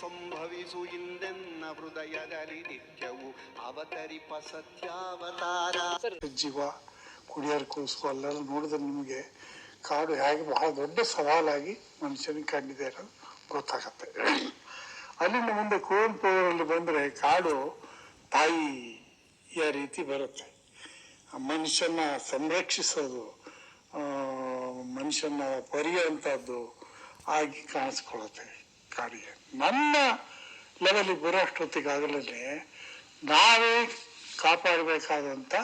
ಸಂಭವಿಸು ಇಂದೆನ್ನ ಹೃದಯದಲ್ಲಿ ನಿತ್ಯವು ಅವತರಿಪ ಸತ್ಯಾವತಾರ ಜೀವ ಕುಡಿಯರ್ ಕೂಸು ಅಲ್ಲೆಲ್ಲ ನೋಡಿದ್ರೆ ನಿಮಗೆ ಕಾಡು ಹೇಗೆ ಬಹಳ ದೊಡ್ಡ ಸವಾಲಾಗಿ ಮನುಷ್ಯನಿಗೆ ಕಂಡಿದೆ ಅನ್ನೋದು ಗೊತ್ತಾಗತ್ತೆ ಅಲ್ಲಿಂದ ಮುಂದೆ ಕುವೆಂಪು ಅವರಲ್ಲಿ ಬಂದರೆ ಕಾಡು ತಾಯಿಯ ರೀತಿ ಬರುತ್ತೆ ಮನುಷ್ಯನ ಸಂರಕ್ಷಿಸೋದು ಮನುಷ್ಯನ ಪರಿಯುವಂಥದ್ದು ಆಗಿ ಕಾಣಿಸ್ಕೊಳತ್ತೆ ಕಾಡಿಗೆ ನನ್ನ ಲೆವೆಲಿಗೆ ಬರೋ ಅಷ್ಟೊತ್ತಿಗಾಗಲೇ ನಾವೇ ಕಾಪಾಡಬೇಕಾದಂಥ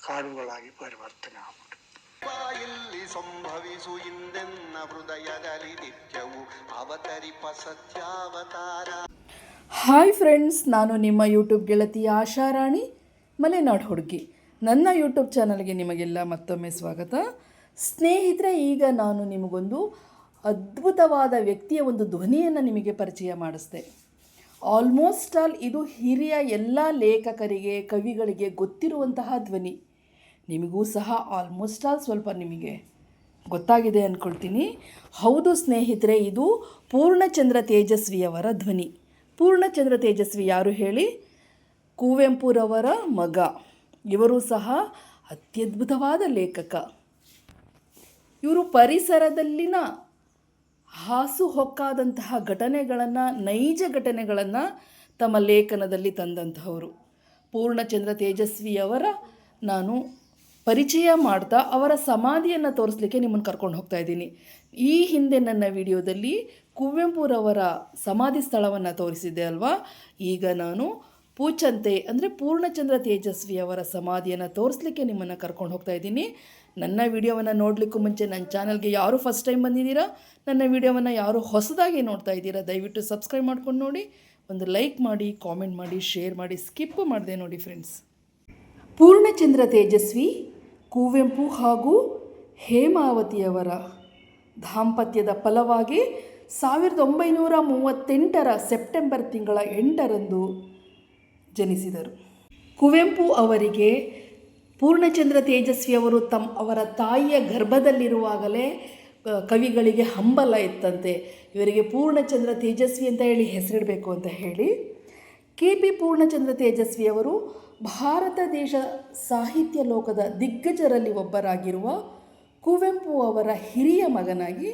ಕಾಡುಗಳಾಗಿ ಪರಿವರ್ತನೆ ಆಗ್ಬಿಟ್ಟು. ಇಲ್ಲಿ ಸಂಭವಿಸು ಇಂದೆನ್ನ ಹೃದಯದಲ್ಲಿ ನಿತ್ಯವು ಅವತರಿಪ ಸತ್ಯಾವತಾರ. ಹಾಯ್ ಫ್ರೆಂಡ್ಸ್ ನಾನು ನಿಮ್ಮ ಯೂಟ್ಯೂಬ್ ಗೆಳತಿ ಆಶಾರಾಣಿ ಮಲೆನಾಡು ಹುಡುಗಿ. ನನ್ನ ಯೂಟ್ಯೂಬ್ ಚಾನಲ್ಗೆ ನಿಮಗೆಲ್ಲ ಮತ್ತೊಮ್ಮೆ ಸ್ವಾಗತ. ಸ್ನೇಹಿತರೆ ಈಗ ನಾನು ನಿಮಗೊಂದು ಅದ್ಭುತವಾದ ವ್ಯಕ್ತಿಯ ಒಂದು ಧ್ವನಿಯನ್ನು ನಿಮಗೆ ಪರಿಚಯ ಮಾಡಿಸ್ದೆ. ಆಲ್ಮೋಸ್ಟ್ ಆಲ್ ಇದು ಹಿರಿಯ ಎಲ್ಲ ಲೇಖಕರಿಗೆ, ಕವಿಗಳಿಗೆ ಗೊತ್ತಿರುವಂತಹ ಧ್ವನಿ. ನಿಮಗೂ ಸಹ ಆಲ್ಮೋಸ್ಟ್ ಆಲ್ ಸ್ವಲ್ಪ ನಿಮಗೆ ಗೊತ್ತಾಗಿದೆ ಅಂದ್ಕೊಳ್ತೀನಿ ಹೌದು ಸ್ನೇಹಿತರೆ, ಇದು ಪೂರ್ಣಚಂದ್ರ ತೇಜಸ್ವಿಯವರ ಧ್ವನಿ. ಪೂರ್ಣಚಂದ್ರ ತೇಜಸ್ವಿ ಯಾರು ಹೇಳಿ? ಕುವೆಂಪುರವರ ಮಗ. ಇವರು ಸಹ ಅತ್ಯದ್ಭುತವಾದ ಲೇಖಕ. ಇವರು ಪರಿಸರದಲ್ಲಿನ ಹಾಸುಹೊಕ್ಕಾದಂತಹ ಘಟನೆಗಳನ್ನು, ನೈಜ ಘಟನೆಗಳನ್ನು ತಮ್ಮ ಲೇಖನದಲ್ಲಿ ತಂದಂತಹವರು. ಪೂರ್ಣಚಂದ್ರ ತೇಜಸ್ವಿಯವರ ನಾನು ಪರಿಚಯ ಮಾಡ್ತಾ ಅವರ ಸಮಾಧಿಯನ್ನು ತೋರಿಸ್ಲಿಕ್ಕೆ ನಿಮ್ಮನ್ನು ಕರ್ಕೊಂಡು ಹೋಗ್ತಾ ಇದ್ದೀನಿ. ಈ ಹಿಂದೆ ನನ್ನ ವಿಡಿಯೋದಲ್ಲಿ ಕುವೆಂಪುರವರ ಸಮಾಧಿ ಸ್ಥಳವನ್ನು ತೋರಿಸಿದ್ದೆ ಅಲ್ವಾ? ಈಗ ನಾನು ಪೂಚಂತೆ ಅಂದರೆ ಪೂರ್ಣಚಂದ್ರ ತೇಜಸ್ವಿಯವರ ಸಮಾಧಿಯನ್ನು ತೋರಿಸ್ಲಿಕ್ಕೆ ನಿಮ್ಮನ್ನು ಕರ್ಕೊಂಡು ಹೋಗ್ತಾ ಇದ್ದೀನಿ. ನನ್ನ ವಿಡಿಯೋವನ್ನು ನೋಡಲಿಕ್ಕೂ ಮುಂಚೆ ನನ್ನ ಚಾನಲ್ಗೆ ಯಾರು ಫಸ್ಟ್ ಟೈಮ್ ಬಂದಿದ್ದೀರಾ, ನನ್ನ ವಿಡಿಯೋವನ್ನು ಯಾರು ಹೊಸದಾಗಿ ನೋಡ್ತಾ ಇದ್ದೀರಾ, ದಯವಿಟ್ಟು ಸಬ್ಸ್ಕ್ರೈಬ್ ಮಾಡ್ಕೊಂಡು ನೋಡಿ, ಒಂದು ಲೈಕ್ ಮಾಡಿ ಕಾಮೆಂಟ್ ಮಾಡಿ ಶೇರ್ ಮಾಡಿ ಸ್ಕಿಪ್ ಮಾಡಿದೆ ನೋಡಿ ಫ್ರೆಂಡ್ಸ್ ಪೂರ್ಣಚಂದ್ರ ತೇಜಸ್ವಿ, ಕುವೆಂಪು ಹಾಗೂ ಹೇಮಾವತಿಯವರ ದಾಂಪತ್ಯದ ಫಲವಾಗಿ ಸಾವಿರದ ಒಂಬೈನೂರ ಮೂವತ್ತೆಂಟರ ಸೆಪ್ಟೆಂಬರ್ ತಿಂಗಳ ಎಂಟರಂದು ಜನಿಸಿದರು. ಕುವೆಂಪು ಅವರಿಗೆ ಪೂರ್ಣಚಂದ್ರ ತೇಜಸ್ವಿಯವರು ತಮ್ಮ ಅವರ ತಾಯಿಯ ಗರ್ಭದಲ್ಲಿರುವಾಗಲೇ ಕವಿಗಳಿಗೆ ಹಂಬಲ ಇತ್ತಂತೆ. ಇವರಿಗೆ ಪೂರ್ಣಚಂದ್ರ ತೇಜಸ್ವಿ ಅಂತ ಹೇಳಿ ಹೆಸರಿಡಬೇಕು ಅಂತ ಹೇಳಿ ಕೆ ಪಿ ಪೂರ್ಣಚಂದ್ರ ತೇಜಸ್ವಿಯವರು ಭಾರತ ದೇಶ ಸಾಹಿತ್ಯ ಲೋಕದ ದಿಗ್ಗಜರಲ್ಲಿ ಒಬ್ಬರಾಗಿರುವ ಕುವೆಂಪು ಅವರ ಹಿರಿಯ ಮಗನಾಗಿ,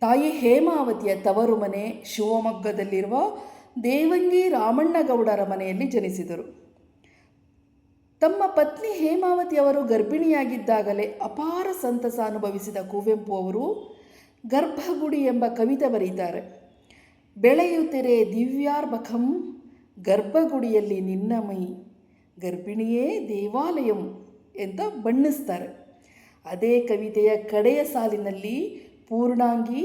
ತಾಯಿ ಹೇಮಾವತಿಯ ತವರು ಮನೆ ಶಿವಮೊಗ್ಗದಲ್ಲಿರುವ ದೇವಂಗಿ ರಾಮಣ್ಣಗೌಡರ ಮನೆಯಲ್ಲಿ ಜನಿಸಿದರು. ತಮ್ಮ ಪತ್ನಿ ಹೇಮಾವತಿ ಅವರು ಗರ್ಭಿಣಿಯಾಗಿದ್ದಾಗಲೇ ಅಪಾರ ಸಂತಸ ಅನುಭವಿಸಿದ ಕುವೆಂಪು ಅವರು ಗರ್ಭಗುಡಿ ಎಂಬ ಕವಿತೆ ಬರೀತಾರೆ ಬೆಳೆಯುತ್ತಿರೆ ದಿವ್ಯಾರ್ಭಕಂ, ಗರ್ಭಗುಡಿಯಲ್ಲಿ ನಿನ್ನ ಮೈ, ಗರ್ಭಿಣಿಯೇ ದೇವಾಲಯಂ ಅಂತ ಬಣ್ಣಿಸ್ತಾರೆ. ಅದೇ ಕವಿತೆಯ ಕಡೆಯ ಸಾಲಿನಲ್ಲಿ ಪೂರ್ಣಾಂಗಿ,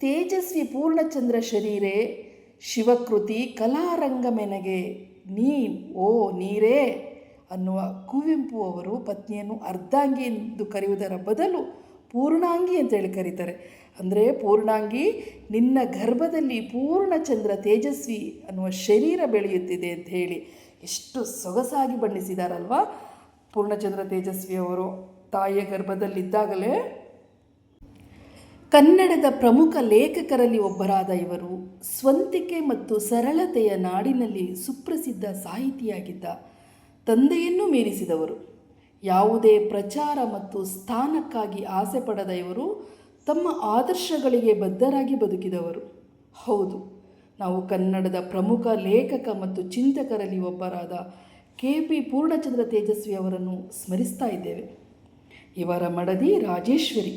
ತೇಜಸ್ವಿ ಪೂರ್ಣಚಂದ್ರ ಶರೀರೆ, ಶಿವಕೃತಿ ಕಲಾರಂಗಮೆನಗೆ ನೀ, ಓ, ನೀರೇ. ಅನ್ನುವ ಕುವೆಂಪು ಅವರು ಪತ್ನಿಯನ್ನು ಅರ್ಧಾಂಗಿ ಎಂದು ಕರೆಯುವುದರ ಬದಲು ಪೂರ್ಣಾಂಗಿ ಅಂತೇಳಿ ಕರೀತಾರೆ. ಅಂದರೆ ಪೂರ್ಣಾಂಗಿ, ನಿನ್ನ ಗರ್ಭದಲ್ಲಿ ಪೂರ್ಣಚಂದ್ರ ತೇಜಸ್ವಿ ಅನ್ನುವ ಶರೀರ ಬೆಳೆಯುತ್ತಿದೆ ಅಂತ ಹೇಳಿ ಎಷ್ಟು ಸೊಗಸಾಗಿ ಬಣ್ಣಿಸಿದಾರಲ್ವಾ? ಪೂರ್ಣಚಂದ್ರ ತೇಜಸ್ವಿ ಅವರು ತಾಯಿಯ ಗರ್ಭದಲ್ಲಿದ್ದಾಗಲೇ ಕನ್ನಡದ ಪ್ರಮುಖ ಲೇಖಕರಲ್ಲಿ ಒಬ್ಬರಾದ ಇವರು ಸ್ವಂತಿಕೆ ಮತ್ತು ಸರಳತೆಯ ನಾಡಿನಲ್ಲಿ ಸುಪ್ರಸಿದ್ಧ ಸಾಹಿತಿಯಾಗಿದ್ದ ತಂದೆಯನ್ನು ಮೀರಿಸಿದವರು ಯಾವುದೇ ಪ್ರಚಾರ ಮತ್ತು ಸ್ಥಾನಕ್ಕಾಗಿ ಆಸೆ ಪಡದ ಇವರು ತಮ್ಮ ಆದರ್ಶಗಳಿಗೆ ಬದ್ಧರಾಗಿ ಬದುಕಿದವರು. ಹೌದು, ನಾವು ಕನ್ನಡದ ಪ್ರಮುಖ ಲೇಖಕ ಮತ್ತು ಚಿಂತಕರಲ್ಲಿ ಒಬ್ಬರಾದ ಕೆ ಪಿ ಪೂರ್ಣಚಂದ್ರ ತೇಜಸ್ವಿ ಅವರನ್ನು ಸ್ಮರಿಸ್ತಾ ಇದ್ದೇವೆ. ಇವರ ಮಡದಿ ರಾಜೇಶ್ವರಿ.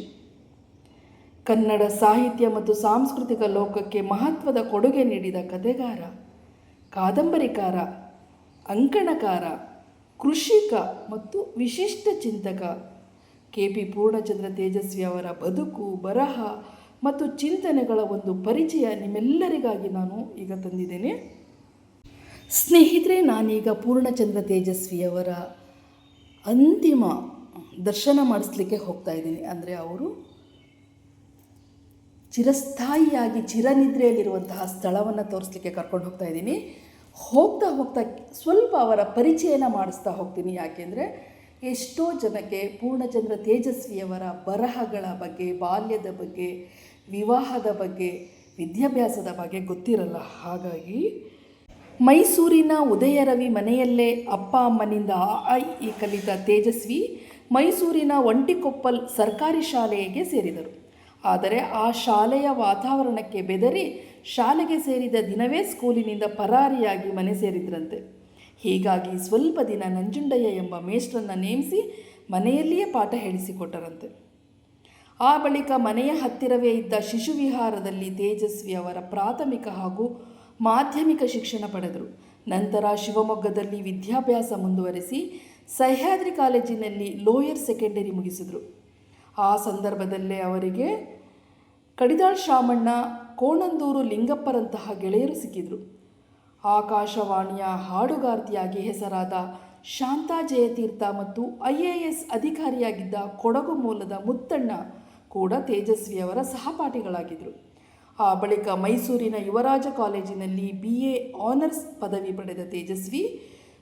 ಕನ್ನಡ ಸಾಹಿತ್ಯ ಮತ್ತು ಸಾಂಸ್ಕೃತಿಕ ಲೋಕಕ್ಕೆ ಮಹತ್ವದ ಕೊಡುಗೆ ನೀಡಿದ ಕಥೆಗಾರ, ಕಾದಂಬರಿಕಾರ, ಅಂಕಣಕಾರ ಕೃಷಿಕ ಮತ್ತು ವಿಶಿಷ್ಟ ಚಿಂತಕ. ಕೆ. ಪಿ. ಪೂರ್ಣಚಂದ್ರ ತೇಜಸ್ವಿ ಅವರ ಬದುಕು, ಬರಹ ಮತ್ತು ಚಿಂತನೆಗಳ ಒಂದು ಪರಿಚಯ ನಿಮ್ಮೆಲ್ಲರಿಗಾಗಿ ನಾನು ಈಗ ತಂದಿದ್ದೇನೆ. ಸ್ನೇಹಿತರೆ, ನಾನೀಗ ಪೂರ್ಣಚಂದ್ರ ತೇಜಸ್ವಿಯವರ ಅಂತಿಮ ದರ್ಶನ ಮಾಡಿಸ್ಲಿಕ್ಕೆ ಹೋಗ್ತಾ ಇದ್ದೀನಿ. ಅಂದರೆ ಅವರು ಚಿರಸ್ಥಾಯಿಯಾಗಿ ಚಿರನಿದ್ರೆಯಲ್ಲಿರುವಂತಹ ಸ್ಥಳವನ್ನು ತೋರಿಸ್ಲಿಕ್ಕೆ ಕರ್ಕೊಂಡು ಹೋಗ್ತಾ ಇದ್ದೀನಿ. ಹೋಗ್ತಾ ಹೋಗ್ತಾ ಸ್ವಲ್ಪ ಅವರ ಪರಿಚಯನ ಮಾಡಿಸ್ತಾ ಹೋಗ್ತೀನಿ. ಯಾಕೆಂದರೆ ಎಷ್ಟೋ ಜನಕ್ಕೆ ಪೂರ್ಣಚಂದ್ರ ತೇಜಸ್ವಿಯವರ ಬರಹಗಳ ಬಗ್ಗೆ, ಬಾಲ್ಯದ ಬಗ್ಗೆ, ವಿವಾಹದ ಬಗ್ಗೆ, ವಿದ್ಯಾಭ್ಯಾಸದ ಬಗ್ಗೆ ಗೊತ್ತಿರಲ್ಲ. ಹಾಗಾಗಿ ಮೈಸೂರಿನ ಉದಯರವಿ ಮನೆಯಲ್ಲೇ ಅಪ್ಪ ಅಮ್ಮನಿಂದ ಆ ಈ ಕಲಿತ ತೇಜಸ್ವಿ ಮೈಸೂರಿನ ಒಂಟಿಕೊಪ್ಪಲ್ ಸರ್ಕಾರಿ ಶಾಲೆಗೆ ಸೇರಿದರು. ಆದರೆ ಆ ಶಾಲೆಯ ವಾತಾವರಣಕ್ಕೆ ಬೆದರಿ ಶಾಲೆಗೆ ಸೇರಿದ ದಿನವೇ ಸ್ಕೂಲಿನಿಂದ ಪರಾರಿಯಾಗಿ ಮನೆ ಸೇರಿದ್ರಂತೆ. ಹೀಗಾಗಿ ಸ್ವಲ್ಪ ದಿನ ನಂಜುಂಡಯ್ಯ ಎಂಬ ಮೇಷ್ಟ್ರನ್ನ ನೇಮಿಸಿ ಮನೆಯಲ್ಲಿಯೇ ಪಾಠ ಹೇಳಿಸಿಕೊಟ್ಟರಂತೆ. ಆ ಬಳಿಕ ಮನೆಯ ಹತ್ತಿರವೇ ಇದ್ದ ಶಿಶುವಿಹಾರದಲ್ಲಿ ತೇಜಸ್ವಿ ಅವರ ಪ್ರಾಥಮಿಕ ಹಾಗೂ ಮಾಧ್ಯಮಿಕ ಶಿಕ್ಷಣ ಪಡೆದರು. ನಂತರ ಶಿವಮೊಗ್ಗದಲ್ಲಿ ವಿದ್ಯಾಭ್ಯಾಸ ಮುಂದುವರೆಸಿ ಸಹ್ಯಾದ್ರಿ ಕಾಲೇಜಿನಲ್ಲಿ ಲೋಯರ್ ಸೆಕೆಂಡರಿ ಮುಗಿಸಿದರು. ಆ ಸಂದರ್ಭದಲ್ಲೇ ಅವರಿಗೆ ಕಡಿದಾಳ್ ಶಾಮಣ್ಣ ಕೋಣಂದೂರು ಲಿಂಗಪ್ಪರಂತಹ ಗೆಳೆಯರು ಸಿಕ್ಕಿದರು. ಆಕಾಶವಾಣಿಯ ಹಾಡುಗಾರ್ತಿಯಾಗಿ ಹೆಸರಾದ ಶಾಂತಾ ಜಯತೀರ್ಥ ಮತ್ತು ಐ ಎ ಎಸ್ ಅಧಿಕಾರಿಯಾಗಿದ್ದ ಕೊಡಗು ಮೂಲದ ಮುತ್ತಣ್ಣ ಕೂಡ ತೇಜಸ್ವಿಯವರ ಸಹಪಾಠಿಗಳಾಗಿದ್ದರು ಆ ಬಳಿಕ ಮೈಸೂರಿನ ಯುವರಾಜ ಕಾಲೇಜಿನಲ್ಲಿ ಬಿ ಎ ಆನರ್ಸ್ ಪದವಿ ಪಡೆದ ತೇಜಸ್ವಿ,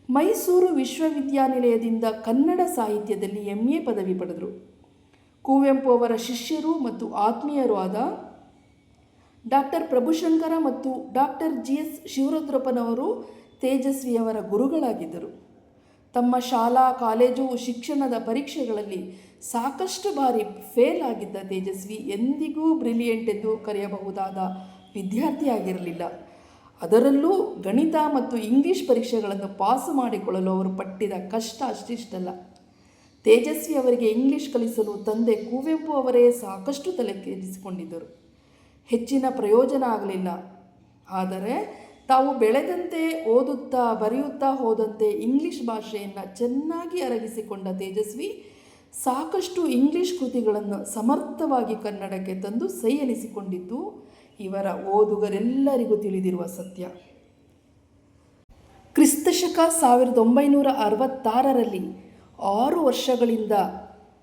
ಮೈಸೂರು ವಿಶ್ವವಿದ್ಯಾನಿಲಯದಿಂದ ಕನ್ನಡ ಸಾಹಿತ್ಯದಲ್ಲಿ ಎಂ ಎ ಪದವಿ ಪಡೆದರು. ಕುವೆಂಪು ಅವರ ಶಿಷ್ಯರು ಮತ್ತು ಆತ್ಮೀಯರು ಆದ ಡಾಕ್ಟರ್ ಪ್ರಭುಶಂಕರ ಮತ್ತು ಡಾಕ್ಟರ್ ಜಿ ಎಸ್ ಶಿವರುದ್ರಪ್ಪನವರು ತೇಜಸ್ವಿಯವರ ಗುರುಗಳಾಗಿದ್ದರು. ತಮ್ಮ ಶಾಲಾ, ಕಾಲೇಜು, ಶಿಕ್ಷಣದ ಪರೀಕ್ಷೆಗಳಲ್ಲಿ ಸಾಕಷ್ಟು ಬಾರಿ ಫೇಲ್ ಆಗಿದ್ದ ತೇಜಸ್ವಿ ಎಂದಿಗೂ ಬ್ರಿಲಿಯಂಟ್ ಎಂದು ಕರೆಯಬಹುದಾದ ವಿದ್ಯಾರ್ಥಿಯಾಗಿರಲಿಲ್ಲ. ಅದರಲ್ಲೂ ಗಣಿತ ಮತ್ತು ಇಂಗ್ಲಿಷ್ ಪರೀಕ್ಷೆಗಳನ್ನು ಪಾಸು ಮಾಡಿಕೊಳ್ಳಲು ಅವರು ಪಟ್ಟಿದ ಕಷ್ಟ ಅಷ್ಟಿಷ್ಟಲ್ಲ. ತೇಜಸ್ವಿ ಅವರಿಗೆ ಇಂಗ್ಲಿಷ್ ಕಲಿಸಲು ತಂದೆ ಕುವೆಂಪು ಅವರೇ ಸಾಕಷ್ಟು ತಲೆ ಕೆಡಿಸಿಕೊಂಡಿದ್ದರು. ಹೆಚ್ಚಿನ ಪ್ರಯೋಜನ ಆಗಲಿಲ್ಲ. ಆದರೆ ತಾವು ಬೆಳೆದಂತೆ ಓದುತ್ತಾ ಬರೆಯುತ್ತಾ ಹೋದಂತೆ ಇಂಗ್ಲಿಷ್ ಭಾಷೆಯನ್ನು ಚೆನ್ನಾಗಿ ಅರಗಿಸಿಕೊಂಡ ತೇಜಸ್ವಿ ಸಾಕಷ್ಟು ಇಂಗ್ಲಿಷ್ ಕೃತಿಗಳನ್ನು ಸಮರ್ಥವಾಗಿ ಕನ್ನಡಕ್ಕೆ ತಂದು ಸೈ ಎನಿಸಿಕೊಂಡಿದ್ದು ಇವರ ಓದುಗರೆಲ್ಲರಿಗೂ ತಿಳಿದಿರುವ ಸತ್ಯ. ಕ್ರಿಸ್ತಶಕ ಸಾವಿರದ ಒಂಬೈನೂರ ಅರವತ್ತಾರರಲ್ಲಿ ಆರು ವರ್ಷಗಳಿಂದ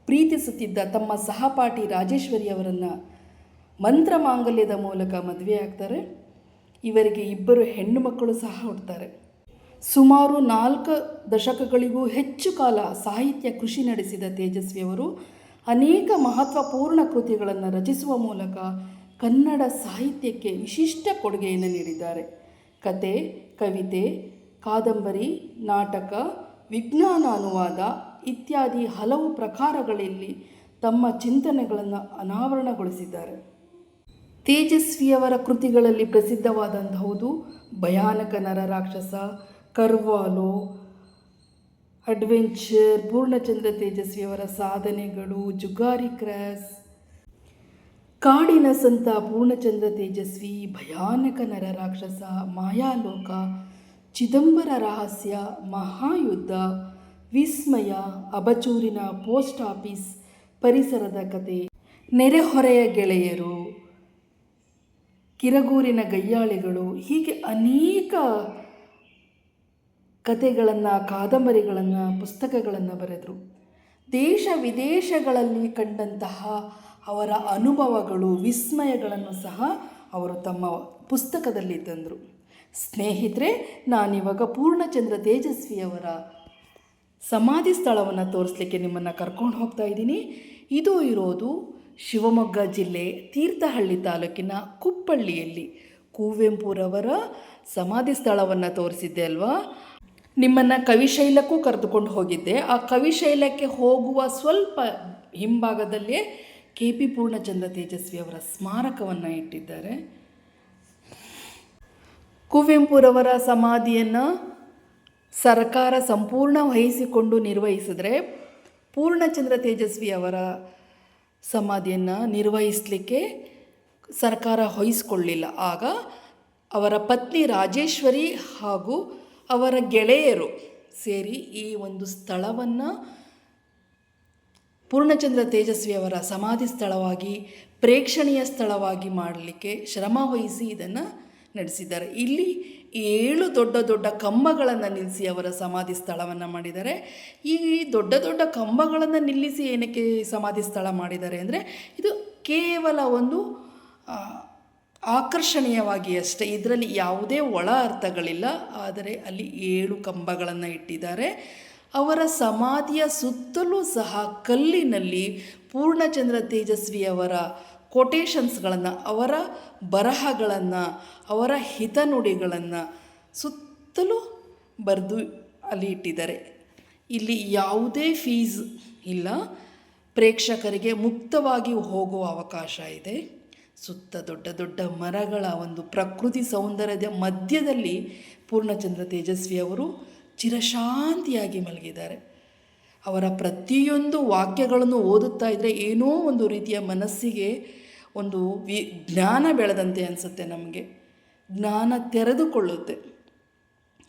ಪ್ರೀತಿಸುತ್ತಿದ್ದ ತಮ್ಮ ಸಹಪಾಠಿ ರಾಜೇಶ್ವರಿಯವರನ್ನು ಮಂತ್ರ ಮಾಂಗಲ್ಯದ ಮೂಲಕ ಮದುವೆಯಾಗ್ತಾರೆ ಇವರಿಗೆ ಇಬ್ಬರು ಹೆಣ್ಣು ಮಕ್ಕಳು ಸಹ ಹುಡ್ತಾರೆ ಸುಮಾರು ನಾಲ್ಕು ದಶಕಗಳಿಗೂ ಹೆಚ್ಚು ಕಾಲ ಸಾಹಿತ್ಯ ಕೃಷಿ ನಡೆಸಿದ ತೇಜಸ್ವಿಯವರು ಅನೇಕ ಮಹತ್ವಪೂರ್ಣ ಕೃತಿಗಳನ್ನು ರಚಿಸುವ ಮೂಲಕ ಕನ್ನಡ ಸಾಹಿತ್ಯಕ್ಕೆ ವಿಶಿಷ್ಟ ಕೊಡುಗೆಯನ್ನು ನೀಡಿದ್ದಾರೆ. ಕತೆ, ಕವಿತೆ, ಕಾದಂಬರಿ, ನಾಟಕ, ವಿಜ್ಞಾನ ಅನುವಾದ ಇತ್ಯಾದಿ ಹಲವು ಪ್ರಕಾರಗಳಲ್ಲಿ ತಮ್ಮ ಚಿಂತನೆಗಳನ್ನು ಅನಾವರಣಗೊಳಿಸಿದ್ದಾರೆ. ತೇಜಸ್ವಿಯವರ ಕೃತಿಗಳಲ್ಲಿ ಪ್ರಸಿದ್ಧವಾದಂತಹುದು ಭಯಾನಕ ನರ ರಾಕ್ಷಸ, ಕರ್ವಾಲೋ, ಅಡ್ವೆಂಚರ್, ಪೂರ್ಣಚಂದ್ರ ತೇಜಸ್ವಿಯವರ ಸಾಧನೆಗಳು, ಜುಗಾರಿ ಕ್ರಾಸ್, ಕಾಡಿನ ಸಂತ ಪೂರ್ಣಚಂದ್ರ ತೇಜಸ್ವಿ ಭಯಾನಕ ನರ ರಾಕ್ಷಸ, ಮಾಯಾಲೋಕ, ಚಿದಂಬರ ರಹಸ್ಯ, ಮಹಾಯುದ್ಧ ವಿಸ್ಮಯ ಅಬಚೂರಿನ ಪೋಸ್ಟ್ ಆಫೀಸ್ ಪರಿಸರದ ಕತೆ. ನೆರೆಹೊರೆಯ ಗೆಳೆಯರು, ಕಿರಗೂರಿನ ಗಯ್ಯಾಳಿಗಳು ಹೀಗೆ ಅನೇಕ ಕತೆಗಳನ್ನು, ಕಾದಂಬರಿಗಳನ್ನು, ಪುಸ್ತಕಗಳನ್ನು ಬರೆದರು. ದೇಶ ವಿದೇಶಗಳಲ್ಲಿ ಕಂಡಂತಹ ಅವರ ಅನುಭವಗಳು, ವಿಸ್ಮಯಗಳನ್ನು ಸಹ ಅವರು ತಮ್ಮ ಪುಸ್ತಕದಲ್ಲಿ ತಂದರು. ಸ್ನೇಹಿತರೆ, ನಾನಿವಾಗ ಪೂರ್ಣಚಂದ್ರ ತೇಜಸ್ವಿಯವರ ಸಮಾಧಿ ಸ್ಥಳವನ್ನು ತೋರಿಸ್ಲಿಕ್ಕೆ ನಿಮ್ಮನ್ನು ಕರ್ಕೊಂಡು ಹೋಗ್ತಾ ಇದ್ದೀನಿ. ಇದು ಇರೋದು ಶಿವಮೊಗ್ಗ ಜಿಲ್ಲೆ ತೀರ್ಥಹಳ್ಳಿ ತಾಲೂಕಿನ ಕುಪ್ಪಳ್ಳಿಯಲ್ಲಿ. ಕುವೆಂಪುರವರ ಸಮಾಧಿ ಸ್ಥಳವನ್ನು ತೋರಿಸಿದ್ದೆ ಅಲ್ವಾ? ನಿಮ್ಮನ್ನು ಕವಿಶೈಲಕ್ಕೂ ಕರೆದುಕೊಂಡು ಹೋಗಿದ್ದೆ. ಆ ಕವಿಶೈಲಕ್ಕೆ ಹೋಗುವ ಸ್ವಲ್ಪ ಹಿಂಭಾಗದಲ್ಲೇ ಕೆ ಪಿ ಪೂರ್ಣಚಂದ್ರ ತೇಜಸ್ವಿ ಅವರ ಸ್ಮಾರಕವನ್ನು ಇಟ್ಟಿದ್ದಾರೆ. ಕುವೆಂಪುರವರ ಸಮಾಧಿಯನ್ನು ಸರ್ಕಾರ ಸಂಪೂರ್ಣ ವಹಿಸಿಕೊಂಡು ನಿರ್ವಹಿಸಿದ್ರೆ ಪೂರ್ಣಚಂದ್ರ ತೇಜಸ್ವಿ ಅವರ ಸಮಾಧಿಯನ್ನು ನಿರ್ವಹಿಸಲಿಕ್ಕೆ ಸರ್ಕಾರ ವಹಿಸ್ಕೊಳ್ಳಿಲ್ಲ ಆಗ ಅವರ ಪತ್ನಿ ರಾಜೇಶ್ವರಿ ಹಾಗೂ ಅವರ ಗೆಳೆಯರು ಸೇರಿ ಈ ಒಂದು ಸ್ಥಳವನ್ನು ಪೂರ್ಣಚಂದ್ರ ತೇಜಸ್ವಿ ಅವರ ಸಮಾಧಿ ಸ್ಥಳವಾಗಿ, ಪ್ರೇಕ್ಷಣೀಯ ಸ್ಥಳವಾಗಿ ಮಾಡಲಿಕ್ಕೆ ಶ್ರಮ ವಹಿಸಿ ಇದನ್ನು ನಡೆಸಿದ್ದಾರೆ. ಇಲ್ಲಿ ಏಳು ದೊಡ್ಡ ದೊಡ್ಡ ಕಂಬಗಳನ್ನು ನಿಲ್ಲಿಸಿ ಅವರ ಸಮಾಧಿ ಸ್ಥಳವನ್ನು ಮಾಡಿದ್ದಾರೆ. ಈ ದೊಡ್ಡ ದೊಡ್ಡ ಕಂಬಗಳನ್ನು ನಿಲ್ಲಿಸಿ ಏನಕ್ಕೆ ಸಮಾಧಿ ಸ್ಥಳ ಮಾಡಿದ್ದಾರೆ ಅಂದರೆ ಇದು ಕೇವಲ ಒಂದು ಆಕರ್ಷಣೀಯವಾಗಿ ಅಷ್ಟೇ ಇದರಲ್ಲಿ ಯಾವುದೇ ಒಳ ಅರ್ಥಗಳಿಲ್ಲ. ಆದರೆ ಅಲ್ಲಿ ಏಳು ಕಂಬಗಳನ್ನು ಇಟ್ಟಿದ್ದಾರೆ. ಅವರ ಸಮಾಧಿಯ ಸುತ್ತಲೂ ಸಹ ಕಲ್ಲಿನಲ್ಲಿ ಪೂರ್ಣಚಂದ್ರ ತೇಜಸ್ವಿಯವರ ಕೊಟೇಶನ್ಸ್ಗಳನ್ನು ಅವರ ಬರಹಗಳನ್ನು, ಅವರ ಹಿತನುಡಿಗಳನ್ನು ಸುತ್ತಲೂ ಬರೆದು ಅಲ್ಲಿ ಇಟ್ಟಿದ್ದಾರೆ. ಇಲ್ಲಿ ಯಾವುದೇ ಫೀಸ್ ಇಲ್ಲ. ಪ್ರೇಕ್ಷಕರಿಗೆ ಮುಕ್ತವಾಗಿ ಹೋಗುವ ಅವಕಾಶ ಇದೆ. ಸುತ್ತ ದೊಡ್ಡ ದೊಡ್ಡ ಮರಗಳ ಒಂದು ಪ್ರಕೃತಿ ಸೌಂದರ್ಯದ ಮಧ್ಯದಲ್ಲಿ ಪೂರ್ಣಚಂದ್ರ ತೇಜಸ್ವಿ ಅವರು ಚಿರಶಾಂತಿಯಾಗಿ ಮಲಗಿದ್ದಾರೆ. ಅವರ ಪ್ರತಿಯೊಂದು ವಾಕ್ಯಗಳನ್ನು ಓದುತ್ತಾ ಇದ್ದರೆ ಏನೋ ಒಂದು ರೀತಿಯ ಮನಸ್ಸಿಗೆ ಒಂದು ವಿ, ಜ್ಞಾನ ಬೆಳೆದಂತೆ ಅನಿಸುತ್ತೆ ನಮಗೆ. ಜ್ಞಾನ ತೆರೆದುಕೊಳ್ಳುತ್ತೆ.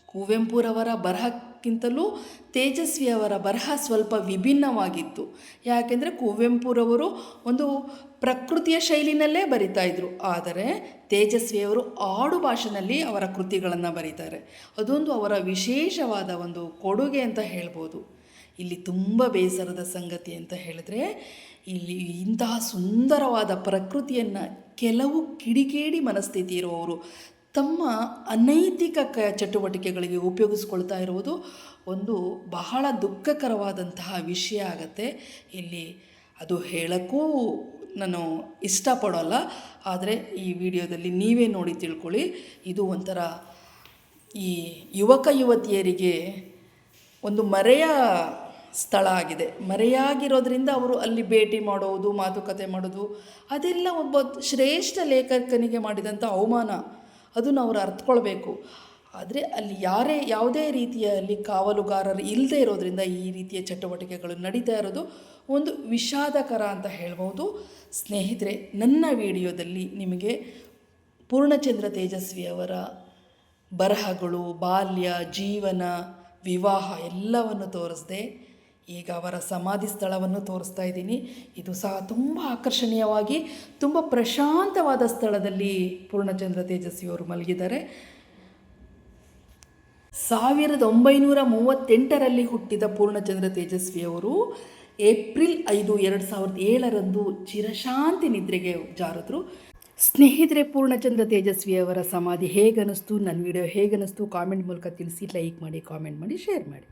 ಕುವೆಂಪುರವರ ಬರಹಕ್ಕಿಂತಲೂ ತೇಜಸ್ವಿಯವರ ಬರಹ ಸ್ವಲ್ಪ ವಿಭಿನ್ನವಾಗಿತ್ತು. ಯಾಕೆಂದರೆ ಕುವೆಂಪುರವರು ಒಂದು ಪ್ರಕೃತಿಯ ಶೈಲಿನಲ್ಲೇ ಬರಿತಾ ಇದ್ದರು ಆದರೆ ತೇಜಸ್ವಿಯವರು ಆಡು ಭಾಷೆನಲ್ಲಿ ಅವರ ಕೃತಿಗಳನ್ನು ಬರೀತಾರೆ. ಅದೊಂದು ಅವರ ವಿಶೇಷವಾದ ಒಂದು ಕೊಡುಗೆ ಅಂತ ಹೇಳ್ಬೋದು. ಇಲ್ಲಿ ತುಂಬ ಬೇಸರದ ಸಂಗತಿ ಅಂತ ಹೇಳಿದ್ರೆ, ಇಲ್ಲಿ ಇಂತಹ ಸುಂದರವಾದ ಪ್ರಕೃತಿಯನ್ನು ಕೆಲವು ಕಿಡಿಗೇಡಿ ಮನಸ್ಥಿತಿ ಇರುವವರು ತಮ್ಮ ಅನೈತಿಕ ಕ ಚಟುವಟಿಕೆಗಳಿಗೆ ಉಪಯೋಗಿಸ್ಕೊಳ್ತಾ ಇರುವುದು ಒಂದು ಬಹಳ ದುಃಖಕರವಾದಂತಹ ವಿಷಯ ಆಗತ್ತೆ. ಇಲ್ಲಿ ಅದು ಹೇಳೋಕ್ಕೂ ನಾನು ಇಷ್ಟಪಡೋಲ್ಲ, ಆದರೆ ಈ ವಿಡಿಯೋದಲ್ಲಿ ನೀವೇ ನೋಡಿ ತಿಳ್ಕೊಳ್ಳಿ. ಇದು ಒಂಥರ ಈ ಯುವಕ ಯುವತಿಯರಿಗೆ ಒಂದು ಮರೆಯ ಸ್ಥಳ ಆಗಿದೆ. ಮರೆಯಾಗಿರೋದ್ರಿಂದ ಅವರು ಅಲ್ಲಿ ಭೇಟಿ ಮಾಡೋದು, ಮಾತುಕತೆ ಮಾಡೋದು, ಅದೆಲ್ಲ ಒಬ್ಬ ಶ್ರೇಷ್ಠ ಲೇಖಕನಿಗೆ ಮಾಡಿದಂಥ ಅವಮಾನ. ಅದನ್ನು ಅವರು ಅರ್ಥಕೊಳ್ಬೇಕು ಆದರೆ ಅಲ್ಲಿ ಯಾರೇ, ಯಾವುದೇ ರೀತಿಯಲ್ಲಿ ಕಾವಲುಗಾರರು ಇಲ್ಲದೇ ಇರೋದ್ರಿಂದ ಈ ರೀತಿಯ ಚಟುವಟಿಕೆಗಳು ನಡೀತಾ ಇರೋದು ಒಂದು ವಿಷಾದಕರ ಅಂತ ಹೇಳ್ಬೋದು ಸ್ನೇಹಿತರೆ, ನನ್ನ ವಿಡಿಯೋದಲ್ಲಿ ನಿಮಗೆ ಪೂರ್ಣಚಂದ್ರ ತೇಜಸ್ವಿಯವರ ಬರಹಗಳು, ಬಾಲ್ಯ, ಜೀವನ, ವಿವಾಹ ಎಲ್ಲವನ್ನು ತೋರಿಸ್ದೆ. ಈಗ ಅವರ ಸಮಾಧಿ ಸ್ಥಳವನ್ನು ತೋರಿಸ್ತಾ ಇದ್ದೀನಿ. ಇದು ಸಹ ತುಂಬ ಆಕರ್ಷಣೀಯವಾಗಿ, ತುಂಬ ಪ್ರಶಾಂತವಾದ ಸ್ಥಳದಲ್ಲಿ ಪೂರ್ಣಚಂದ್ರ ತೇಜಸ್ವಿಯವರು ಮಲಗಿದ್ದಾರೆ. ಸಾವಿರದ ಒಂಬೈನೂರ ಮೂವತ್ತೆಂಟರಲ್ಲಿ ಹುಟ್ಟಿದ ಪೂರ್ಣಚಂದ್ರ ತೇಜಸ್ವಿಯವರು ಏಪ್ರಿಲ್ ಐದು, ಎರಡು ಸಾವಿರದ ಏಳರಂದು ಚಿರಶಾಂತಿ ನಿದ್ರೆಗೆ ಜಾರಿದ್ರು. ಸ್ನೇಹಿತರೆ, ಪೂರ್ಣಚಂದ್ರ ತೇಜಸ್ವಿಯವರ ಸಮಾಧಿ ಹೇಗನ್ನಿಸ್ತು? ನನ್ನ ವಿಡಿಯೋ ಹೇಗನ್ನಿಸ್ತು? ಕಾಮೆಂಟ್ ಮೂಲಕ ತಿಳಿಸಿ, ಲೈಕ್ ಮಾಡಿ, ಕಾಮೆಂಟ್ ಮಾಡಿ, ಶೇರ್ ಮಾಡಿ.